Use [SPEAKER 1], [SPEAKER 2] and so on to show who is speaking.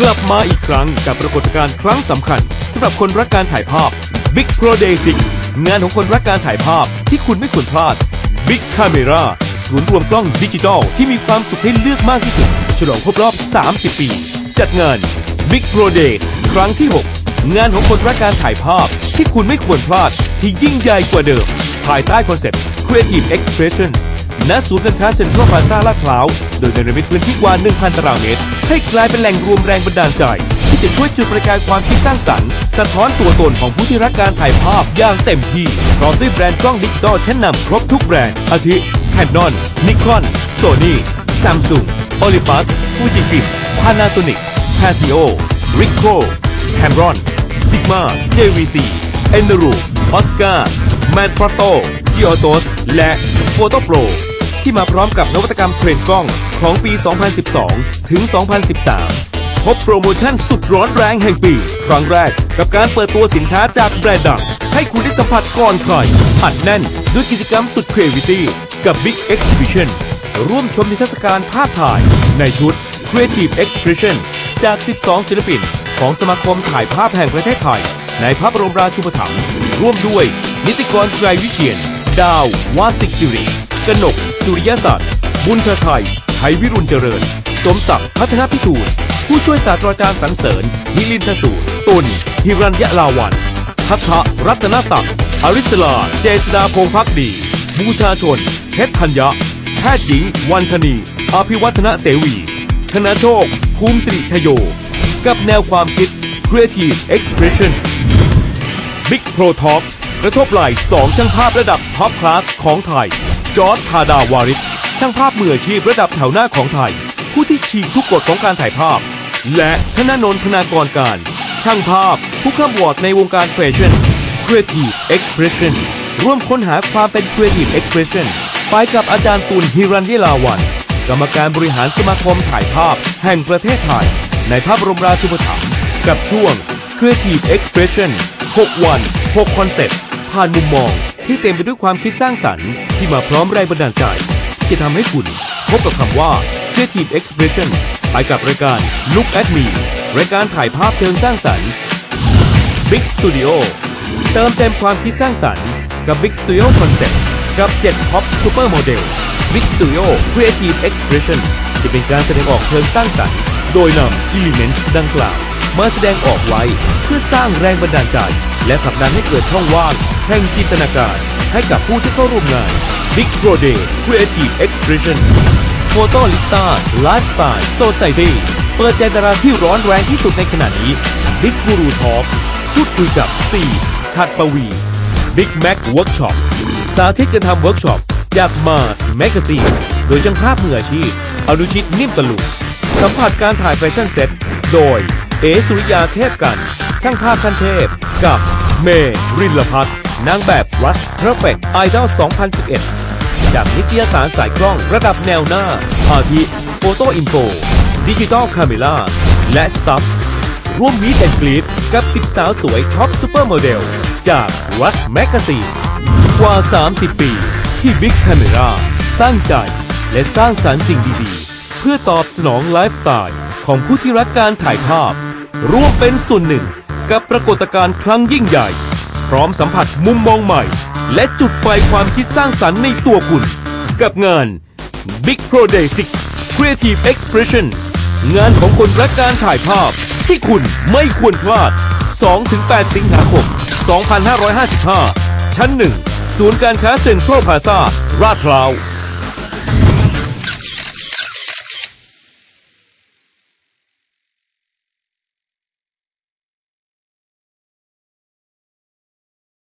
[SPEAKER 1] กลับมาอีกครั้งกับปรากฏการณ์ครั้งสำคัญสำหรับคนรักการถ่ายภาพ Big Pro Day 6 งานของคนรักการถ่ายภาพที่คุณไม่ควรพลาด Big Camera ศูนย์รวมกล้องดิจิทัลที่มีความสุขให้เลือกมากที่สุด ฉลองครบรอบ 30 ปี จัดงาน Big Pro Day ครั้งที่ 6 งานของคนรักการถ่ายภาพที่คุณไม่ควรพลาดที่ยิ่งใหญ่กว่าเดิม ภายใต้คอนเซ็ปต์ Creative Expression ณศูนย์การค้าเซ็นทรัลพลาซ่าลาดพร้าว โดยในระมิตพื้นที่กว่า 1,000 ตารางเมตร ให้กลายเป็นแหล่งรวมแรงบันดาลใจ ที่จะช่วยจุดประกายความคิดสร้างสรรค์ สะท้อนตัวตนของผู้ที่รักการถ่ายภาพอย่างเต็มที่ พร้อมด้วยแบรนด์กล้องดิจิตอลชั้นนำครบทุกแบรนด์ อาทิ Canon Nikon Sony Samsung Olympus Fujifilm Panasonic Casio Ricoh Tamron Sigma JVC Enero Oscar Manfrotto Giottos และ Photo Pro ที่มาพร้อมกับนวัตกรรมเทรนกล้องของปี 2012 ถึง 2013 พบโปรโมชั่นสุดร้อนแรงแห่งปี ครั้งแรกกับการเปิดตัวสินค้าจากแบรนด์ดัง ให้คุณได้สัมผัสก่อนใครอัดแน่นด้วยกิจกรรมสุด Creativity กับ Big Exhibition ร่วมชมนิทรรศการภาพถ่าย ในชุด Creative Expression จาก 12 ศิลปิน ของสมาคมถ่ายภาพแห่งประเทศไทย ในพระบรมราชูปถัมภ์ร่วมด้วย นิติกรไกรวิเชียน ดาววาสิกสิริกนก สุริยศาสตร์บุญเทไทยไทยวิรุณเจริญ สมศักดิ์พัฒนพิทูลผู้ช่วยศาสตราจารย์สรรเสริญนิลินทสูตรตุลฮิรัญยลาวันพัทธรัตนศักดิ์อริสลา เจษดาพงพักดี บูชาชน เพชรธัญญะ แพทย์หญิง วันธนี อภิวัฒนเสวี ธนโชค ภูมิสิริชโย กับแนวความคิด Creative Expression Big Pro Talk กระทบไหล่สองช่างภาพระดับท็อปคลาสของไทย จอร์ดทาดาวาริสช่างภาพมืออาชีพระดับแถวหน้าของไทย ผู้ที่ฉีกทุกกฎของการถ่ายภาพ และธนนนท์ธนากรการ ช่างภาพผู้ข้ามวอร์ดในวงการแฟชั่น Creative Expression ร่วมค้นหาความเป็น Creative Expression ไปกับอาจารย์ตุลฮิรัญยลาวัน กรรมการบริหารสมาคมถ่ายภาพแห่งประเทศไทย ในพระบรมราชูปถัมภ์กับช่วง Creative Expression 6 วัน 6 คอนเซ็ปต์ผ่านมุมมอง ที่เต็มไปด้วยความคิดสร้างสรรค์ที่มาพร้อมแรงบันดาลใจ ที่จะทำให้คุณพบกับคำว่า Creative Expression ไปกับรายการ Look at Me รายการถ่ายภาพเชิงสร้างสรรค์ Big Studio เติมเต็มความคิดสร้างสรรค์กับ Big Studio Concept กับ 7 Top Super Model Big Studio Creative Expression จะเป็นการแสดงออกเชิงสร้างสรรค์ โดยนำ elements ดังกล่าว มาแสดงออกไว้เพื่อสร้างแรงบันดาลใจ และผลักดันให้เกิดช่องว่างแห่งจินตนาการ ให้กับผู้ที่เข้าร่วมงาน Big Pro Day Creative Expression Photo Lista Lifestyle Society เปิดใจดาราที่ร้อนแรงที่สุดในขณะนี้ Big Guru Talk พูดคุยกับ 4 ชัดปวี Big Mac Workshop สาธิตการทำเวิร์กช็อปจาก Mars Magazine โดยช่างภาพมืออาชีพ อนุชิตนิ่มตลุกสัมผัสการถ่ายแฟชั่นเซ็ตโดย เอสุริยาเทพกัน ช่างภาพขั้นเทพ กับเมรินลพัฒน์นางแบบ Rush Perfect Idol 2011 จากนิตยสารสายกล้องระดับแนวหน้า อาทิโฟโตอินโฟดิจิตอลคาเมล่าและสตัฟร่วมมีดแอนกรีดกับ 10 สาวสวยท็อปซูเปอร์โมเดล จาก Rush Magazine กว่า 30 ปี ที่ Big Camera ตั้งใจ และสร้างสรรค์สิ่งดีๆ เพื่อตอบสนองไลฟ์สไตล์ของผู้ที่รักการถ่ายภาพ ร่วมเป็นส่วนหนึ่ง กับปรากฏการณ์ครั้งยิ่งใหญ่ พร้อมสัมผัสมุมมองใหม่ และจุดไฟความคิดสร้างสรรค์ในตัวคุณ กับงาน Big Pro Day 6 Creative Expression งานของคนรักการถ่ายภาพที่คุณไม่ควรพลาด 2-8 สิงหาคม 2555 ชั้น 1 ศูนย์การค้าเซ็นทรัลพาซาราดพร้าว